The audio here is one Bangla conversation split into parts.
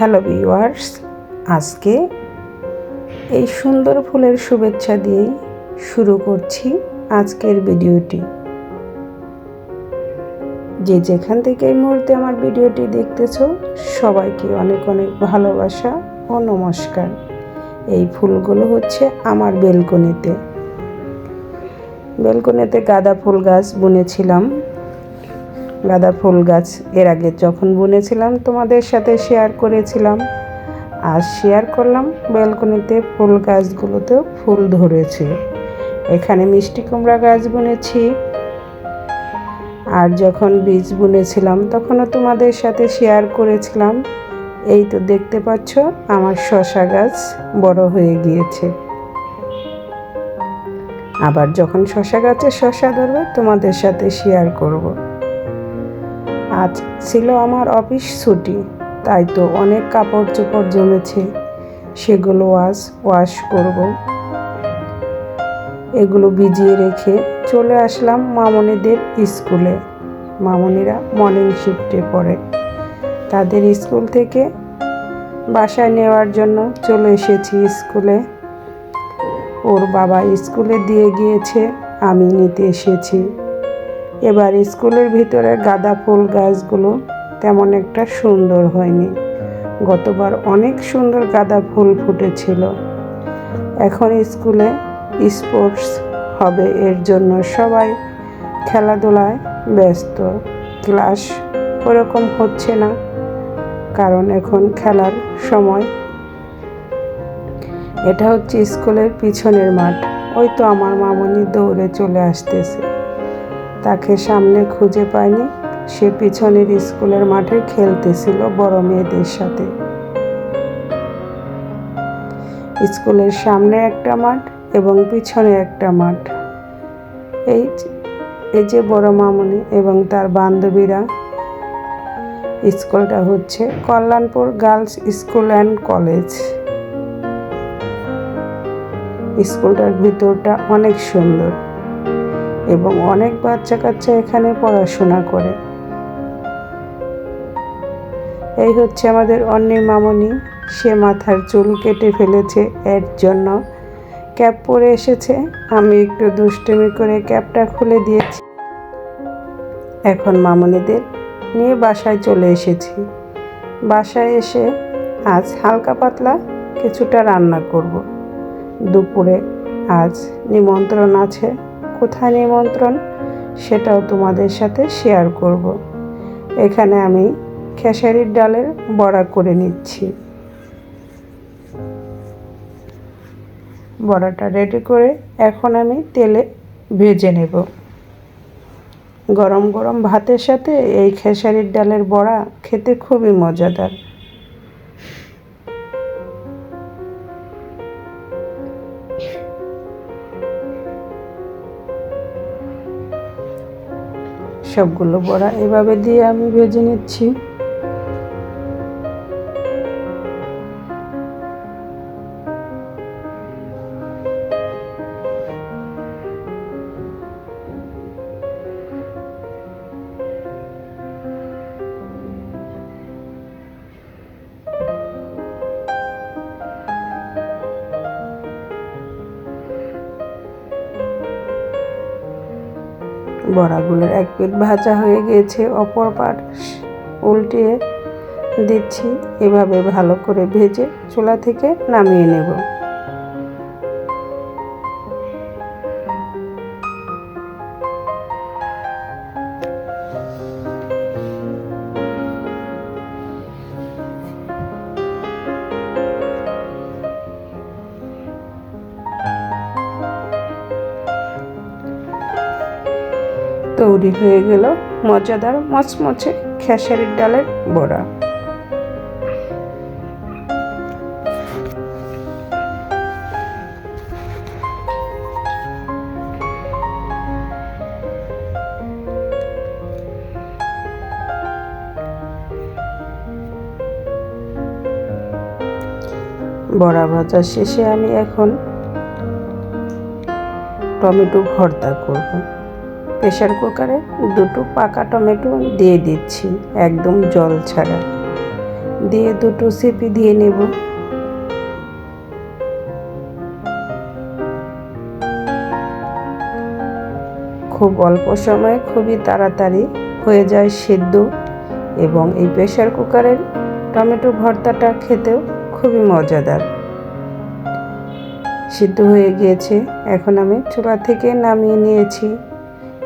হ্যালো ভিউয়ার্স, আজকে এই সুন্দর ফুলের শুভেচ্ছা দিয়েই শুরু করছি আজকের ভিডিওটি। যে যেখান থেকে এই মুহূর্তে আমার ভিডিওটি দেখতেছ, সবাইকে অনেক অনেক ভালোবাসা ও নমস্কার। এই ফুলগুলো হচ্ছে আমার বেলকনিতে। বেলকনিতে গাঁদা ফুল গাছ বুনেছিলাম। গাঁদা ফুল গাছ। এর আগে যখন বুনেছিলাম, তোমাদের সাথে শেয়ার করেছিলাম। আর শেয়ার করলাম ব্যালকনিতে ফুল গাছগুলোতেও ফুল ধরেছে। এখানে মিষ্টি কুমড়া গাছ বুনেছি। আর যখন বীজ বুনেছিলাম, তখনও তোমাদের সাথে শেয়ার করেছিলাম। এই তো দেখতে পাচ্ছ, আমার শশা গাছ বড় হয়ে গিয়েছে। আবার যখন শশা গাছে শশা ধরবে, তোমাদের সাথে শেয়ার করব। আজ ছিল আমার অফিস ছুটি, তাই তো অনেক কাপড় চোপড় জমেছে, সেগুলো আজ ওয়াশ করব। এগুলো ভিজিয়ে রেখে চলে আসলাম মামনিদের স্কুলে। মামনিরা মর্নিং শিফটে পড়ে। তাদের স্কুল থেকে বাসায় নেওয়ার জন্য চলে এসেছি স্কুলে। ওর বাবা স্কুলে দিয়ে গিয়েছে, আমি নিতে এসেছি। এবার স্কুলের ভিতরে গাঁদা ফুল গাছগুলো তেমন একটা সুন্দর হয়নি। গতবার অনেক সুন্দর গাঁদা ফুল ফুটেছিল। এখন স্কুলে স্পোর্টস হবে, এর জন্য সবাই খেলাধুলায় ব্যস্ত। ক্লাস ওরকম হচ্ছে না, কারণ এখন খেলার সময়। এটা হচ্ছে স্কুলের পিছনের মাঠ, ওই তো আমার মামনি দৌড়ে চলে আসতেছে। তাকে সামনে খুঁজে পায়নি। সে পিছনের স্কুলের মাঠে খেলতেছিল বড় মেয়েদের সাথে। স্কুলের সামনে একটা মাঠ এবং পিছনে একটা মাঠ। এই এই যে বড় মামনি এবং তার বান্ধবীরা, স্কুলটা হচ্ছে Kalyanpur girls school and college. স্কুলটার ভিতরটা অনেক সুন্দর। এবং অনেক বাচ্চা কাচ্চা এখানে পড়াশোনা করে। এই হচ্ছে আমাদের অন্যের মামনি। সে মাথার চুল কেটে ফেলেছে এর জন্য। ক্যাপ পরে এসেছে। আমি একটু দুষ্টুমি করে ক্যাপটা খুলে দিয়েছি। এখন মামনিদের নিয়ে বাসায় চলে এসেছি। বাসায় এসে আজ হালকা পাতলা কিছুটা রান্না করব। দুপুরে আজ নিমন্ত্রণ আছে। কোথায় নিমন্ত্রণ? সেটাও তোমাদের সাথে শেয়ার করব। এখানে আমি খেসারির ডালের বড়া করে নিচ্ছি। বড়াটা রেডি করে এখন আমি তেলে ভেজে নেব। গরম গরম ভাতের সাথে এই খেসারির ডালের বড়া খেতে খুবই মজাদার। সবগুলো বড়া এভাবে দিয়ে আমি ভেজে নিচ্ছি। বড়াগুলোর এক পেট ভাজা হয়ে গিয়েছে অপর পাট। উল্টিয়ে দিচ্ছি। এভাবে ভালো করে ভেজে চুলা থেকে নামিয়ে নেব। তৈরি হয়ে গেল মজাদার মচমচে খেসারির ডালের বড়া। বড়া ভাজা শেষে আমি এখন টমেটো ভর্তা করব। প্রেশার কুকারে দুটো পাকা টমেটো দিয়ে দিচ্ছি, একদম জল ছাড়া। দিয়ে দুটো সিপি দিয়ে নেব। খুব অল্প সময়ে খুবই তাড়াতাড়ি হয়ে যায় সেদ্ধ এবং এই প্রেশার কুকারের টমেটো ভর্তাটা খেতেও খুবই মজাদার। সিদ্ধ হয়ে গিয়েছে। এখন আমি চুলা থেকে নামিয়ে নিয়েছি।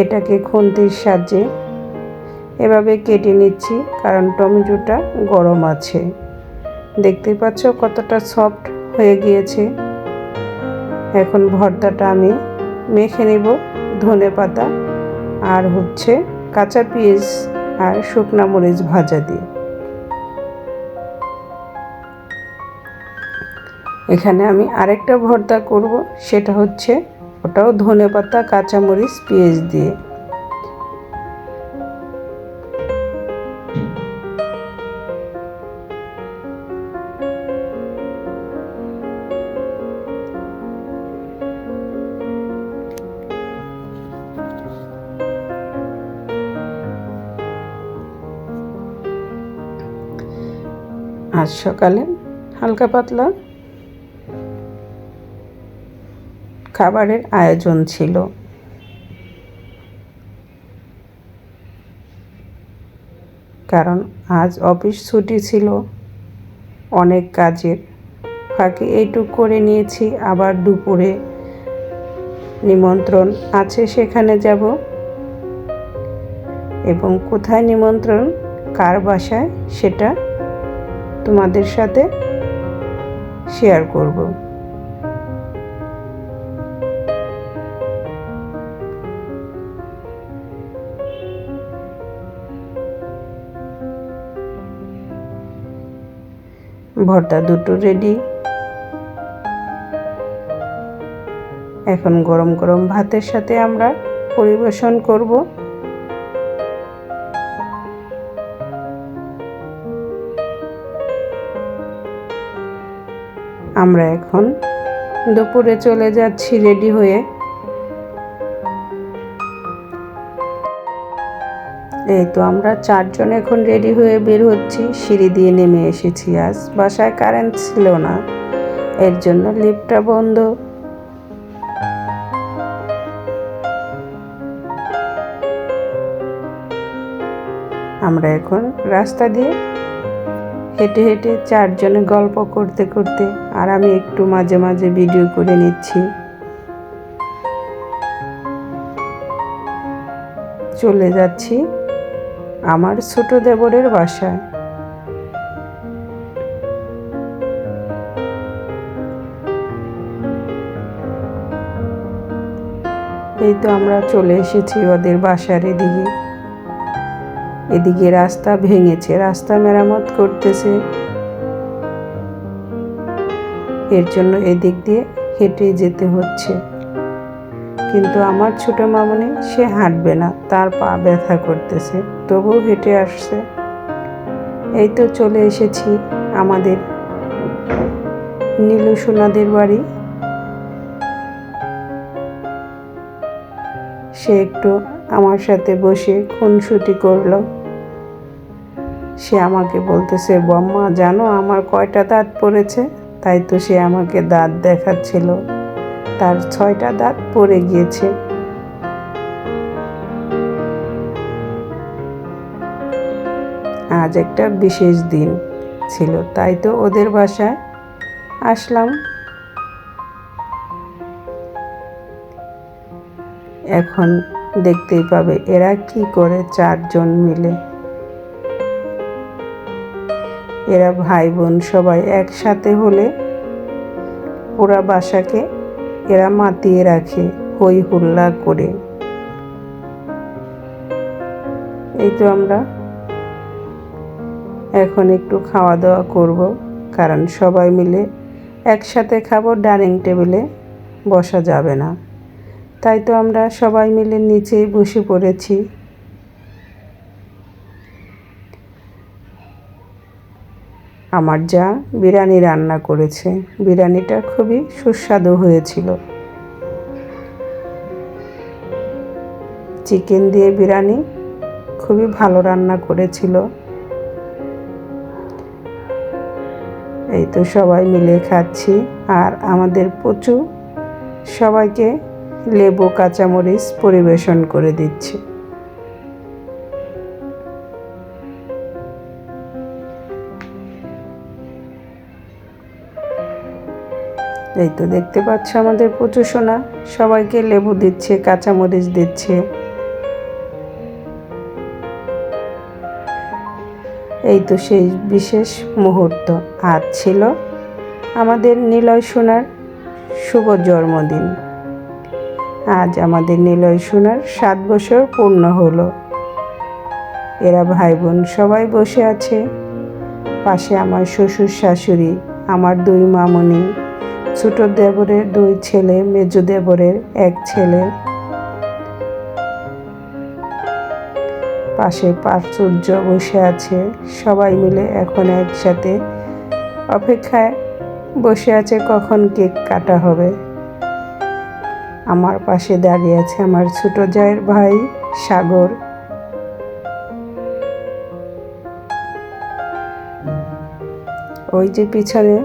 এটাকে খুন্তির সাহায্যে এভাবে কেটে নিচ্ছি, কারণ টমেটোটা গরম আছে। দেখতে পাচ্ছ কতটা সফট হয়ে গিয়েছে। এখন ভর্তাটা আমি মেখে নেব ধনে পাতা আর হচ্ছে কাঁচা পেঁয়াজ আর শুকনা মরিচ ভাজা দিয়ে। এখানে আমি আরেকটা ভর্তা করব, সেটা হচ্ছে ওটাও ধনে পাতা কাঁচামরিচ পেঁয়াজ দিয়ে। আজ সকালে হালকা পাতলা খাবারের আয়োজন ছিল। কারণ আজ অফিস ছুটি ছিল। অনেক কাজের ফাঁকে এইটুক করে নিয়েছি, আবার দুপুরে নিমন্ত্রণ আছে, সেখানে যাব। এবং কোথায় নিমন্ত্রণ, কার বাসায়, সেটা তোমাদের সাথে শেয়ার করব। ভর্তা দুটো রেডি এখন গরম গরম ভাতের সাথে আমরা পরিবেশন করব। আমরা এখন দুপুরে চলে যাচ্ছি রেডি হয়ে। এই তো আমরা চারজন এখন রেডি হয়ে বের হচ্ছি। সিঁড়ি দিয়ে নেমে এসেছি আজ। বাসায় কারেন্ট ছিল না। এর জন্য লিফটটা বন্ধ। আমরা এখন রাস্তা দিয়ে হেঁটে হেঁটে চারজনে গল্প করতে করতে আর আমি একটু মাঝে মাঝে ভিডিও করে নিচ্ছি। চলে যাচ্ছি। আমার ছোট দেবরের বাসায়। এই তো আমরা চলে এসেছি ওদের বাসার এদিকে। এদিকে রাস্তা ভেঙেছে, রাস্তা মেরামত করতেছে। এর জন্য এদিক দিয়ে হেঁটে যেতে হচ্ছে। কিন্তু আমার ছোট মামনি, সে হাঁটবে না, তার পা ব্যথা করতেছে। তবুও হেঁটে আসছে। এই তো চলে এসেছি আমাদের নীলু সোনাদের বাড়ি। সে একটু আমার সাথে বসে খুনসুটি করল। সে আমাকে বলতেছে, বম্মা, জানো আমার কয়টা দাঁত পড়েছে? তাই তো সে আমাকে দাঁত দেখাচ্ছিল। তার ছয়টা দাঁত পড়ে গিয়েছে। আজ একটা বিশেষ দিন ছিল, তাই তো ওদের বাসায় আসলাম। এখন দেখতেই পাবে এরা কি করে চারজন মিলে। এরা ভাই বোন সবাই একসাথে হলে ওরা বাসাকে এরা মাতিয়ে রাখে, হই হুল্লা করে। এই তো আমরা এখন একটু খাওয়া দাওয়া করব, কারণ সবাই মিলে একসাথে খাব, ডাইনিং টেবিলে বসা যাবে না। তাই তো আমরা সবাই মিলে নিচেই বসে পড়েছি। আমার যা বিরিয়ানি রান্না করেছে, বিরিয়ানিটা খুবই সুস্বাদু হয়েছিল। চিকেন দিয়ে বিরিয়ানি খুবই ভালো রান্না করেছিল। এই তো সবাই মিলে খাচ্ছি। আর আমাদের প্রচুর সবাইকে লেবু কাঁচামরিচ পরিবেশন করে দিচ্ছি। এই তো দেখতে পাচ্ছ আমাদের প্রচুর সোনা। সবাইকে লেবু দিচ্ছে, কাঁচামরিচ দিচ্ছে। এই তো সেই বিশেষ মুহূর্ত। আজ ছিল আমাদের নিলয় সোনার শুভ জন্মদিন। আজ আমাদের নিলয় সোনার সাত বছর পূর্ণ হলো। এরা ভাই বোন সবাই বসে আছে। পাশে আমার শ্বশুর শাশুড়ি, আমার দুই মামনি, ছোট দেবরের দুই ছেলে, মেজো দেবরের এক ছেলে। পাশে প্রাচুর্য বসে আছে। সবাই মিলে এখন একসাথে অপেক্ষায় বসে আছে কখন কেক কাটা হবে। আমার পাশে দাঁড়িয়ে আছে আমার ছোট জায়ের ভাই সাগর। ওই যে পিছনে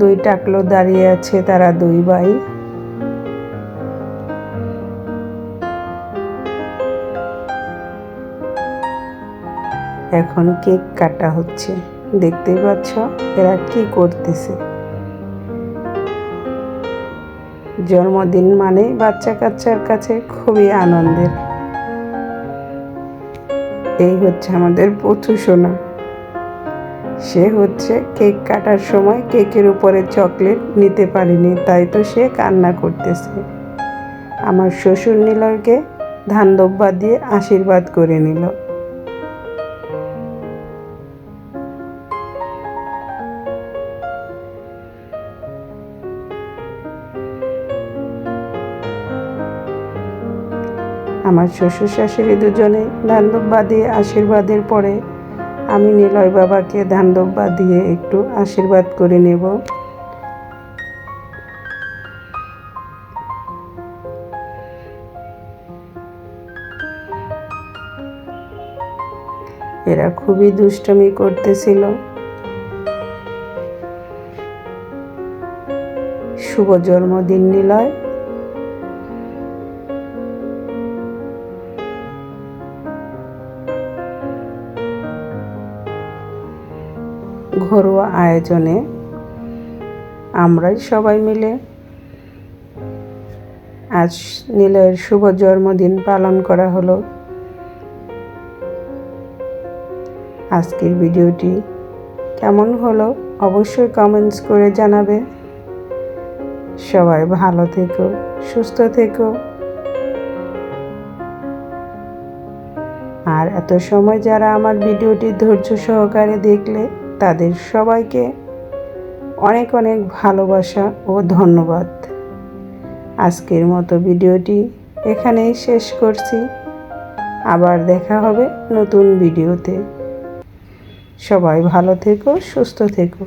দুই টাকলো দাঁড়িয়ে আছে তারা দুই ভাই। এখন কেক কাটা হচ্ছে। দেখতেই পাচ্ছ এরা কি করতেছে। জন্মদিন মানে বাচ্চা কাচ্চার কাছে খুবই আনন্দের। এই হচ্ছে আমাদের পচু সোনা। সে হচ্ছে কেক কাটার সময় কেকের উপরে চকলেট নিতে পারেনি, তাই তো সে কান্না করতেছে। আমার শ্বশুর নীলয়কে ধান দিয়ে আশীর্বাদ করে নিল। আমার শ্বশুর শাশুড়ি দুজনে ধানদব্বা দিয়ে আশীর্বাদের পরে আমি নিলয় বাবাকে ধানদব্বা দিয়ে একটু আশীর্বাদ করে নেব। এরা খুবই দুষ্টমি করতেছিল। শুভ জন্মদিন, নিলয়। ঘরোয়া আয়োজনে আমরাই সবাই মিলে আজ নীলয়ের শুভ জন্মদিন পালন করা হলো। আজকের ভিডিওটি কেমন হলো অবশ্যই কমেন্টস করে জানাবে। সবাই ভালো থেকো, সুস্থ থেকো। আর এত সময় যারা আমার ভিডিওটি ধৈর্য সহকারে দেখলে তাদের সবাইকে অনেক অনেক ভালোবাসা ও ধন্যবাদ। আজকের মতো ভিডিওটি এখানেই শেষ করছি। আবার দেখা হবে নতুন ভিডিওতে। সবাই ভালো থেকো, সুস্থ থেকো।